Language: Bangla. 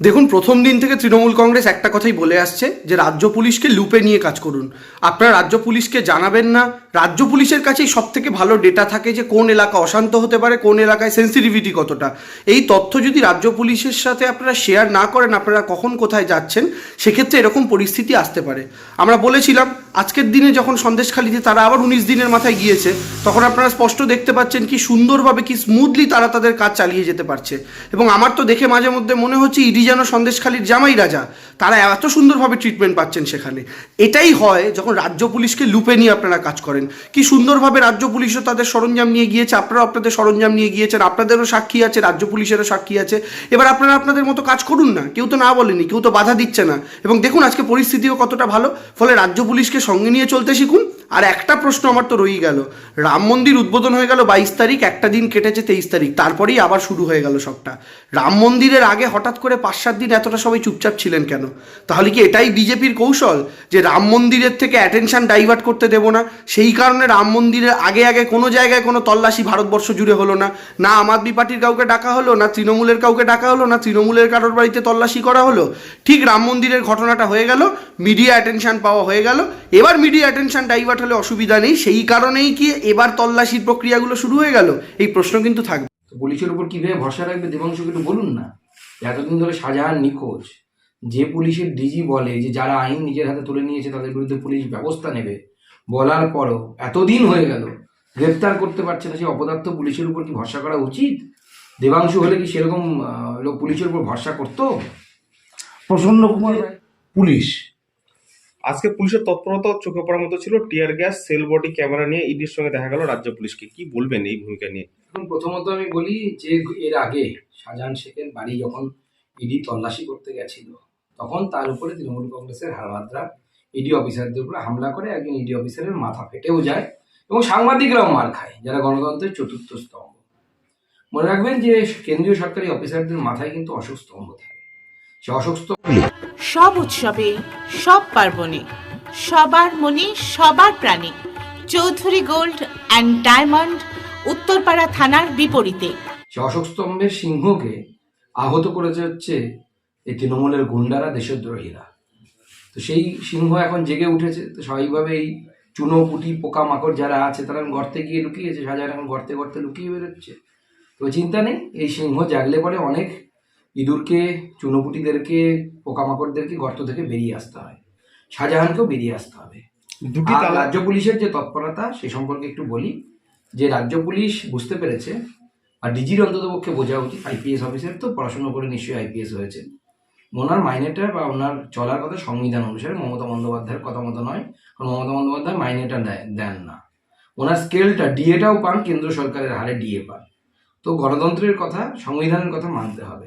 দেখুন, প্রথম দিন থেকে তৃণমূল কংগ্রেস একটা কথাই বলে আসছে যে, রাজ্য পুলিশকে লুপে নিয়ে কাজ করুন। আপনারা রাজ্য পুলিশকে জানাবেন না। রাজ্য পুলিশের কাছেই সব থেকে ভালো ডেটা থাকে যে, কোন এলাকা অশান্ত হতে পারে, কোন এলাকায় সেন্সিটিভিটি কতটা। এই তথ্য যদি রাজ্য পুলিশের সাথে আপনারা শেয়ার না করেন, আপনারা কখন কোথায় যাচ্ছেন, সেক্ষেত্রে এরকম পরিস্থিতি আসতে পারে। আমরা বলেছিলাম আজকের দিনে যখন সন্দেশখালিতে তারা আবার উনিশ দিনের মাথায় গিয়েছে, তখন আপনারা স্পষ্ট দেখতে পাচ্ছেন কি সুন্দরভাবে, কি স্মুথলি তারা তাদের কাজ চালিয়ে যেতে পারছে। এবং আমার তো দেখে মাঝে মধ্যে মনে হচ্ছে ইডি যেন সন্দেশখালির জামাই রাজা। তারা এত সুন্দরভাবে ট্রিটমেন্ট পাচ্ছেন সেখানে। এটাই হয় যখন রাজ্য পুলিশকে লুপে নিয়ে আপনারা কাজ করেন। কি সুন্দরভাবে রাজ্য পুলিশও তাদের সরঞ্জাম নিয়ে গিয়েছে, আপনারাও আপনাদের সরঞ্জাম নিয়ে গিয়েছেন, আপনাদেরও সাক্ষী আছে, রাজ্য পুলিশেরও সাক্ষী আছে। এবার আপনারা আপনাদের মতো কাজ করুন না, কেউ তো না বলেনি, কেউ তো বাধা দিচ্ছে না। এবং দেখুন আজকে পরিস্থিতিও কতটা ভালো, ফলে রাজ্য পুলিশকে সঙ্গে নিয়ে চলতে শিখুন। আর একটা প্রশ্ন আমার তো রয়েই গেল। রাম মন্দির উদ্বোধন হয়ে গেল বাইশ তারিখ, একটা দিন কেটেছে তেইশ তারিখ। তারপরেই আবার শুরু হয়ে গেল সবটা। রাম মন্দিরের আগে হঠাৎ করে পাঁচ সাত দিন এতটা সবাই চুপচাপ ছিলেন কেন? তাহলে কি এটাই বিজেপির কৌশল? যে রাম মন্দিরের থেকে অ্যাটেনশন ডাইভার্ট করতে দেবো না? সেই কারণে রাম মন্দিরের আগে আগে কোনো জায়গায় কোনো তল্লাশি ভারতবর্ষ জুড়ে হলো না। না আম আদমি পার্টির কাউকে ডাকা হলো, না তৃণমূলের কাউকে ডাকা হলো, না তৃণমূলের কারোর বাড়িতে তল্লাশি করা হলো। ঠিক রাম মন্দিরের ঘটনাটা হয়ে গেল মিডিয়া অ্যাটেনশন পাওয়া হয়ে গেল। এবার মিডিয়া অ্যাটেনশন ডাইভার্ট হলে অসুবিধা নেই সেই কারণেই কি এবার তল্লাশির প্রক্রিয়াগুলো শুরু হয়ে গেল? এই প্রশ্ন কিন্তু থাকবে। পুলিশের উপর কীভাবে ভরসা রাখবে দেবাংশুকে একটু বলুন না? এতদিন ধরে শাহজাহান নিখোঁজ। যে পুলিশের ডিজি বলে যে যারা আইন নিজের হাতে তুলে নিয়েছে তাদের বিরুদ্ধে পুলিশ ব্যবস্থা নেবে বলার পরও এতদিন হয়ে গেল গ্রেপ্তার করতে পারছে না সে অপদার্থ পুলিশের উপর কি ভরসা করা উচিত? দেবাংশু হলে কি সেরকম লোক পুলিশের উপর ভরসা করতো? প্রসন্ন কুমার রায় পুলিশ। আজকে পুলিশের তৎপরতা চোখে পড়ার মতো ছিল tear gas, cell body, camera নিয়ে ইডির সঙ্গে দেখা গেল রাজ্য পুলিশকে। কি বলবেন এই ভূমিকা নিয়ে? এখন প্রথমত আমি বলি যে এর আগে শাহজাহান শেখের বাড়ি যখন ইডি তল্লাশি করতে গেছিল, তখন তার উপরে তৃণমূল কংগ্রেসের হারমাদরা ইডি অফিসারদের উপরে হামলা করে একজন ইডি অফিসারের মাথা ফেটেও যায় এবং সাংবাদিকরাও মার খায়, যারা গণতন্ত্রের চতুর্থ স্তম্ভ। মনে রাখবেন যে কেন্দ্রীয় সরকারি অফিসারদের মাথায় কিন্তু অসুস্থ স্তম্ভ থাকে। সব উৎসবে সব পার্বণে সবার মনে সবার প্রাণে Chowdhury gold and diamond Uttarpara থানার বিপরীতে। সে অশোক স্তম্ভের সিংহকে আহত করেছে হচ্ছে এই তৃণমূলের গুন্ডারা দেশদ্রোহীরা তো সেই সিংহ এখন জেগে উঠেছে তো স্বাভাবিকভাবে এই চুনো পুটি পোকামাকড় যারা আছে তারা এখন গর্তে গিয়ে লুকিয়েছে সাজার এখন গর্তে গর্তে লুকিয়ে বেরোচ্ছে। তো চিন্তা নেই এই সিংহ জাগলে পরে অনেক ইঁদুরকে চুনোপুটিদেরকে পোকামাকড়দেরকে গর্ত থেকে বেরিয়ে আসতে হয়। শাহজাহানকেও বেরিয়ে আসতে হবে। দুটি রাজ্য পুলিশের যে তৎপরতা সে সম্পর্কে একটু বলি। যে রাজ্য পুলিশ বুঝতে পেরেছে আর ডিজির অন্তত পক্ষে বোঝা উচিত আইপিএস অফিসার তো পড়াশোনা করে নিশ্চয়ই আইপিএস হয়েছে। ওনার মাইনেটা বা ওনার চলার কথা সংবিধান অনুসারে মমতা বন্দ্যোপাধ্যায়ের কথা মতো নয় কারণ মমতা বন্দ্যোপাধ্যায় মাইনেটা দেন না। ওনার স্কেলটা ডিএটাও পান কেন্দ্র সরকারের হারে ডিএ পান। তো গণতন্ত্রের কথা সংবিধানের কথা মানতে হবে।